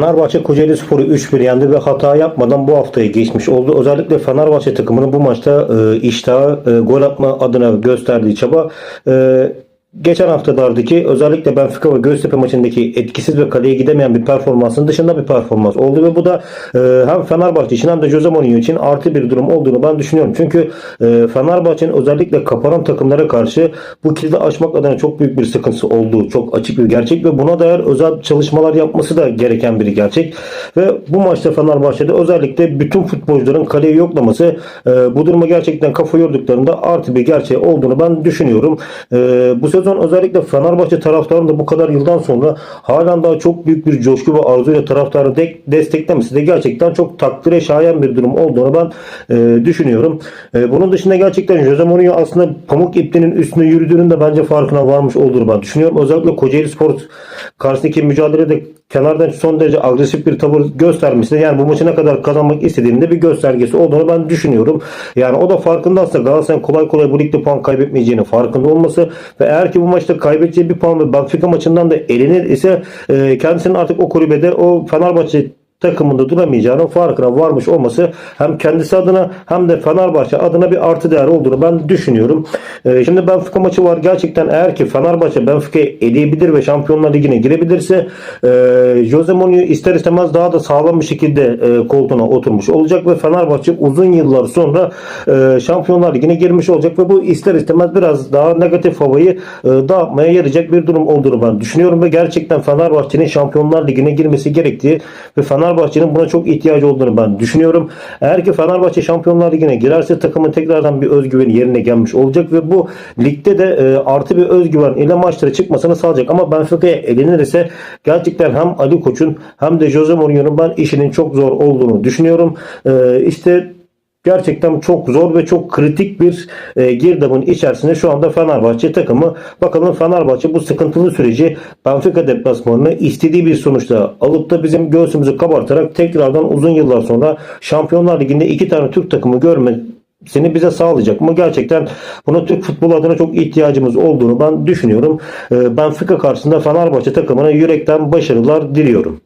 Fenerbahçe Kocaeli Spor'u 3-1 yendi ve hata yapmadan bu haftayı geçmiş oldu. Özellikle Fenerbahçe takımının bu maçta e, iştahı, e, gol atma adına gösterdiği çaba e, geçen haftalardaki özellikle Benfica ve Göztepe maçındaki etkisiz ve kaleye gidemeyen bir performansın dışında bir performans oldu ve bu da e, hem Fenerbahçe için hem de Jose Mourinho için artı bir durum olduğunu ben düşünüyorum. Çünkü e, Fenerbahçe'nin özellikle kapanan takımlara karşı bu kilidi aşmak adına çok büyük bir sıkıntısı olduğu çok açık bir gerçek ve buna dair özel çalışmalar yapması da gereken bir gerçek. Ve bu maçta Fenerbahçe'de özellikle bütün futbolcuların kaleyi yoklaması e, bu duruma gerçekten kafa yorduklarında artı bir gerçeği olduğunu ben düşünüyorum. E, bu sezon özellikle Fenerbahçe taraftarının da bu kadar yıldan sonra halen daha çok büyük bir coşku ve arzuyla taraftarı de- desteklemesi de gerçekten çok takdire şayan bir durum olduğunu ben e, düşünüyorum. E, bunun dışında gerçekten Jose Mourinho aslında pamuk ipliğinin üstüne yürüdüğünün de bence farkına varmış olduğunu ben düşünüyorum. Özellikle Kocaeli Spor karşısındaki mücadelede kenardan son derece agresif bir tavır göstermesi yani bu maçı ne kadar kazanmak istediğinin de bir göstergesi olduğunu ben düşünüyorum. Yani o da farkındaysa Galatasaray'ın kolay kolay bu ligde puan kaybetmeyeceğini farkında olması ve eğer ki bu maçta kaybedeceği bir puan ve Benfica maçından da elenir ise e, kendisinin artık o kulübede o Fenerbahçe takımında duramayacağının farkına varmış olması hem kendisi adına hem de Fenerbahçe adına bir artı değer olduğunu ben düşünüyorum. Ee, şimdi Benfica maçı var. Gerçekten eğer ki Fenerbahçe Benfica'yı eleyebilir ve Şampiyonlar Ligi'ne girebilirse e, Jose Mourinho ister istemez daha da sağlam bir şekilde e, koltuğuna oturmuş olacak ve Fenerbahçe uzun yıllar sonra e, Şampiyonlar Ligi'ne girmiş olacak ve bu ister istemez biraz daha negatif havayı e, dağıtmaya yarayacak bir durum olduğunu ben düşünüyorum ve gerçekten Fenerbahçe'nin Şampiyonlar Ligi'ne girmesi gerektiği ve Fenerbahçe'nin buna çok ihtiyacı olduğunu ben düşünüyorum. Eğer ki Fenerbahçe Şampiyonlar Ligi'ne girerse takımın tekrardan bir özgüveni yerine gelmiş olacak ve bu ligde de e, artı bir özgüven ile maçlara çıkmasını sağlayacak. Ama Benfica'ya elenirse gerçekten hem Ali Koç'un hem de Jose Mourinho'nun ben işinin çok zor olduğunu düşünüyorum. E, işte Gerçekten çok zor ve çok kritik bir e, girdabın içerisinde şu anda Fenerbahçe takımı. Bakalım Fenerbahçe bu sıkıntılı süreci Benfica deplasmanını istediği bir sonuçta alıp da bizim göğsümüzü kabartarak tekrardan uzun yıllar sonra Şampiyonlar Ligi'nde iki tane Türk takımı görme seni bize sağlayacak mı? Gerçekten buna Türk futbolu adına çok ihtiyacımız olduğunu ben düşünüyorum. E, Benfica karşısında Fenerbahçe takımına yürekten başarılar diliyorum.